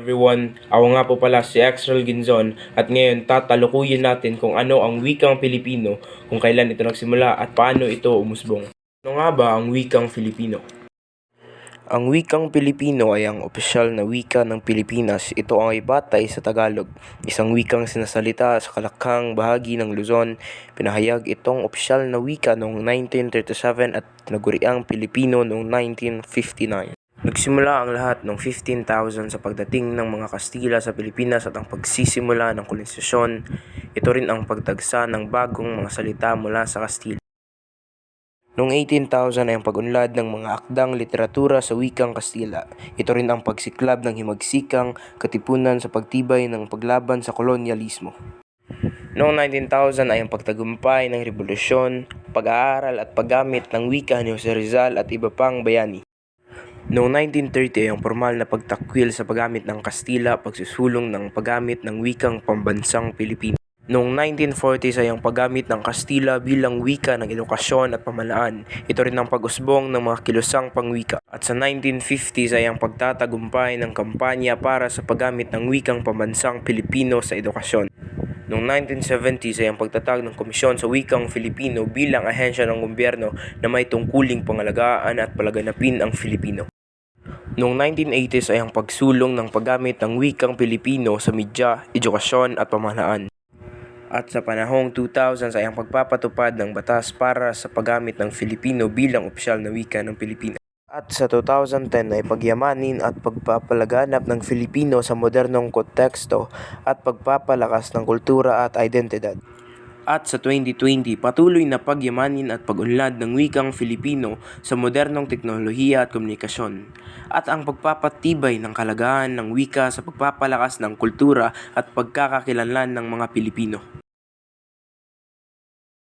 everyone, ako nga po pala si Axel Ginzon at ngayon tatalukuyin natin kung ano ang wikang Pilipino, kung kailan ito nagsimula at paano ito umusbong. Ano nga ba ang wikang Filipino? Ang wikang Pilipino ay ang opisyal na wika ng Pilipinas. Ito ay batay sa Tagalog, isang wikang sinasalita sa kalakhang bahagi ng Luzon. Pinahayag itong opisyal na wika noong 1937 at tinaguriang Pilipino noong 1959. Nagsimula ang lahat noong 15,000 sa pagdating ng mga Kastila sa Pilipinas at ang pagsisimula ng kolonisasyon. Ito rin ang pagtagsa ng bagong mga salita mula sa Kastila. Noong 18,000 ay ang pag-unlad ng mga akdang literatura sa wikang Kastila. Ito rin ang pagsiklab ng himagsikang katipunan sa pagtibay ng paglaban sa kolonyalismo. Noong 19,000 ay ang pagtagumpay ng revolusyon, pag-aaral at paggamit ng wika ni Jose Rizal at iba pang bayani. Noong 1930 ay ang formal na pagtakwil sa paggamit ng Kastila, pagsusulong ng paggamit ng wikang pambansang Pilipino. Noong 1940s ay ang paggamit ng Kastila bilang wika ng edukasyon at pamalaan. Ito rin ang pag-usbong ng mga kilusang pangwika. At sa 1950s ay ang pagtatagumpay ng kampanya para sa paggamit ng wikang pambansang Pilipino sa edukasyon. Noong 1970s ay ang pagtatag ng Komisyon sa Wikang Filipino bilang ahensya ng gobyerno na may tungkuling pangalagaan at palaganapin ang Filipino. Noong 1980s ay ang pagsulong ng paggamit ng wikang Pilipino sa media, edukasyon at pamahalaan. At sa panahong 2000s ay ang pagpapatupad ng batas para sa paggamit ng Filipino bilang opisyal na wika ng Pilipinas. At sa 2010 ay pagyamanin at pagpapalaganap ng Filipino sa modernong konteksto at pagpapalakas ng kultura at identidad. At sa 2020, patuloy na pagyamanin at pag-unlad ng wikang Filipino sa modernong teknolohiya at komunikasyon. At ang pagpapatibay ng kalagahan ng wika sa pagpapalakas ng kultura at pagkakakilanlan ng mga Pilipino.